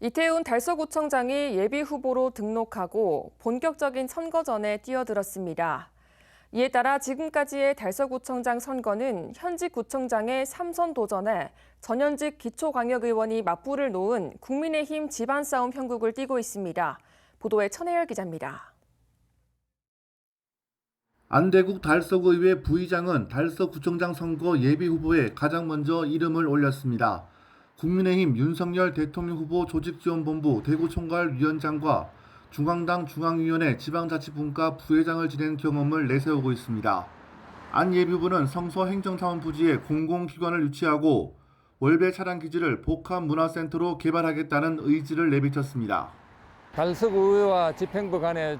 이태훈 달서구청장이 예비 후보로 등록하고 본격적인 선거전에 뛰어들었습니다. 이에 따라 지금까지의 달서구청장 선거는 현직 구청장의 3선 도전에 전현직 기초광역의원이 맞불을 놓은 국민의힘 집안 싸움 형국을 띠고 있습니다. 보도에 천혜열 기자입니다. 안대국 달서구의회 부의장은 달서구청장 선거 예비 후보에 가장 먼저 이름을 올렸습니다. 국민의힘 윤석열 대통령 후보 조직지원본부 대구총괄위원장과 중앙당 중앙위원회 지방자치분과 부회장을 지낸 경험을 내세우고 있습니다. 안 예비 후보는 성서 행정차원 부지에 공공기관을 유치하고 월배 차량 기지를 복합문화센터로 개발하겠다는 의지를 내비쳤습니다. 달서구의회와 집행부 간에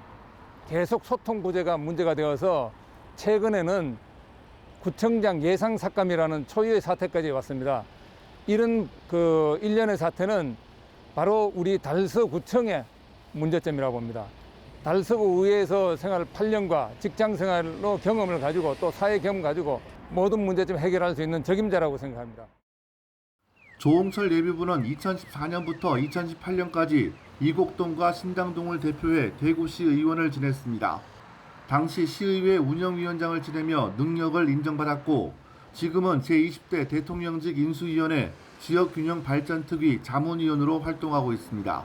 계속 소통 부재가 문제가 되어서 최근에는 구청장 예상 삭감이라는 초유의 사태까지 왔습니다. 이런 그 일련의 사태는 바로 우리 달서구청의 문제점이라고 봅니다. 달서구 의회에서 생활 8년과 직장 생활로 경험을 가지고 또 사회 경험 가지고 모든 문제점 해결할 수 있는 적임자라고 생각합니다. 조홍철 예비부는 2014년부터 2018년까지 이곡동과 신당동을 대표해 대구시 의원을 지냈습니다. 당시 시의회 운영위원장을 지내며 능력을 인정받았고 지금은 제20대 대통령직 인수위원회 지역균형발전특위 자문위원으로 활동하고 있습니다.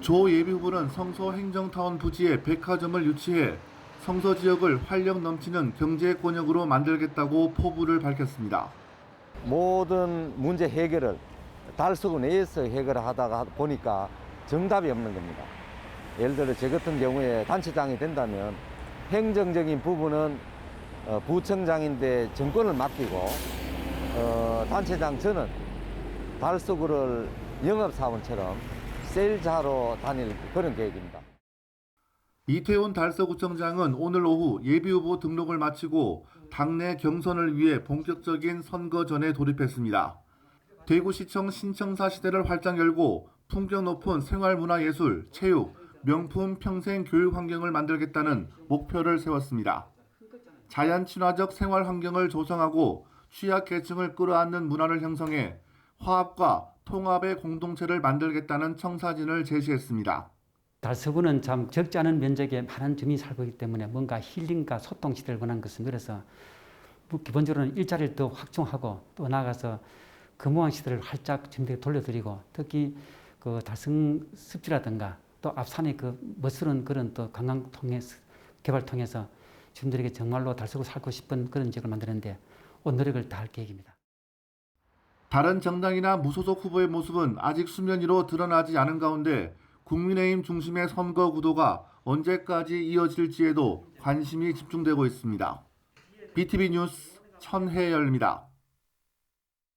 조 예비후보는 성서 행정타운 부지에 백화점을 유치해 성서 지역을 활력 넘치는 경제 권역으로 만들겠다고 포부를 밝혔습니다. 모든 문제 해결을 달서구 내에서 해결하다가 보니까 정답이 없는 겁니다. 예를 들어 저 같은 경우에 단체장이 된다면 행정적인 부분은 어, 부청장인데 정권을 맡기고 어, 단체장 저는 달서구를 영업사원처럼 세일자로 다닐 그런 계획입니다. 이태훈 달서구청장은 오늘 오후 예비후보 등록을 마치고 당내 경선을 위해 본격적인 선거전에 돌입했습니다. 대구시청 신청사 시대를 활짝 열고 품격 높은 생활문화예술, 체육, 명품 평생 교육 환경을 만들겠다는 목표를 세웠습니다. 자연 친화적 생활 환경을 조성하고 취약계층을 끌어안는 문화를 형성해 화합과 통합의 공동체를 만들겠다는 청사진을 제시했습니다. 달서구는 참 적지 않은 면적에 많은 주민이 살고 있기 때문에 뭔가 힐링과 소통 시대를 원하는 것은 그래서 뭐 기본적으로는 일자리를 더 확충하고 또 나아가서 근무한 시대를 활짝 주민들에게 돌려드리고 특히 그 달성 습지라든가 또 앞산의 그 멋스러운 그런 또 관광 통해 개발 통해서 주민들에게 정말로 달서구 살고 싶은 그런 지역을 만드는데 온 노력을 다할 계획입니다. 다른 정당이나 무소속 후보의 모습은 아직 수면 위로 드러나지 않은 가운데 국민의힘 중심의 선거 구도가 언제까지 이어질지에도 관심이 집중되고 있습니다. BTV 뉴스 천혜열입니다.